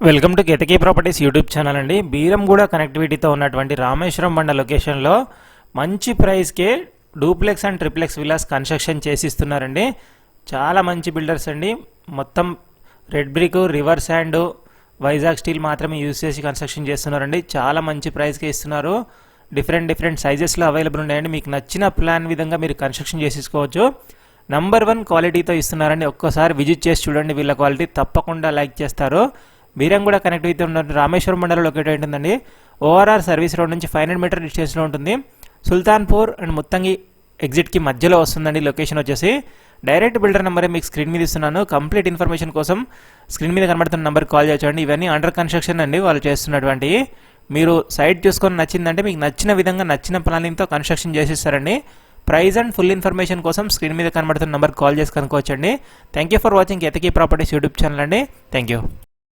Welcome to Ketaki properties YouTube channel అండి. బీరంగూడ కనెక్టివిటీతో ఉన్నటువంటి రామేశ్వరం బండ లొకేషన్లో మంచి ప్రైస్కే duplex and triplex villas construction చేసిస్తున్నారండి. చాలా మంచి బిల్డర్స్ అండి. మొత్తం red brick river sand Vizag steel మాత్రమే యూజ్ చేసి కన్స్ట్రక్షన్ చేస్తున్నారండి. చాలా మంచి ప్రైస్కే ఇస్తున్నారు. డిఫరెంట్ డిఫరెంట్ సైజెస్లో అవైలబుల్ ఉన్నాయండి. మీకు నచ్చిన ప్లాన్ విధంగా మీరు కన్స్ట్రక్షన్ చేసేసుకోవచ్చు. నంబర్ వన్ క్వాలిటీతో ఇస్తున్నారండి. ఒక్కసారి విజిట్ చేసి చూడండి. వీళ్ళ క్వాలిటీ తప్పకుండా లైక్ చేస్తారు. బీరంగూడ కనెక్టివిటీ ఉన్న రామేశ్వరం మండలం లొకేట్ ఉంటుందండి. ఓఆర్ఆర్ సర్వీస్ రోడ్ నుంచి ఫైవ్ హండ్రెడ్ మీటర్ డిస్టెన్స్లో ఉంటుంది. సుల్తాన్పూర్ అండ్ ముత్తంగి ఎగ్జిట్కి మధ్యలో వస్తుందండి లొకేషన్ వచ్చేసి. డైరెక్ట్ బిల్డర్ నెంబరే మీకు స్క్రీన్ మీద ఇస్తున్నాను. కంప్లీట్ ఇన్ఫర్మేషన్ కోసం స్క్రీన్ మీద కనబడుతున్న నెంబర్ కాల్ చేయొచ్చండి ఇవన్నీ అండర్ కన్స్ట్రక్షన్ అండి వాళ్ళు చేస్తున్నటువంటి. మీరు సైట్ చూసుకొని నచ్చిందంటే మీకు నచ్చిన విధంగా నచ్చిన ప్లానింగ్తో కన్స్ట్రక్షన్ చేసిస్తారండి. ప్రైస్ అండ్ ఫుల్ ఇన్ఫర్మేషన్ కోసం స్క్రీన్ మీద కనబడుతున్న నెంబర్ కాల్ చేసి కనుక్కోవచ్చండి. Thank you for watching Ketaki properties YouTube channel అండి. Thank you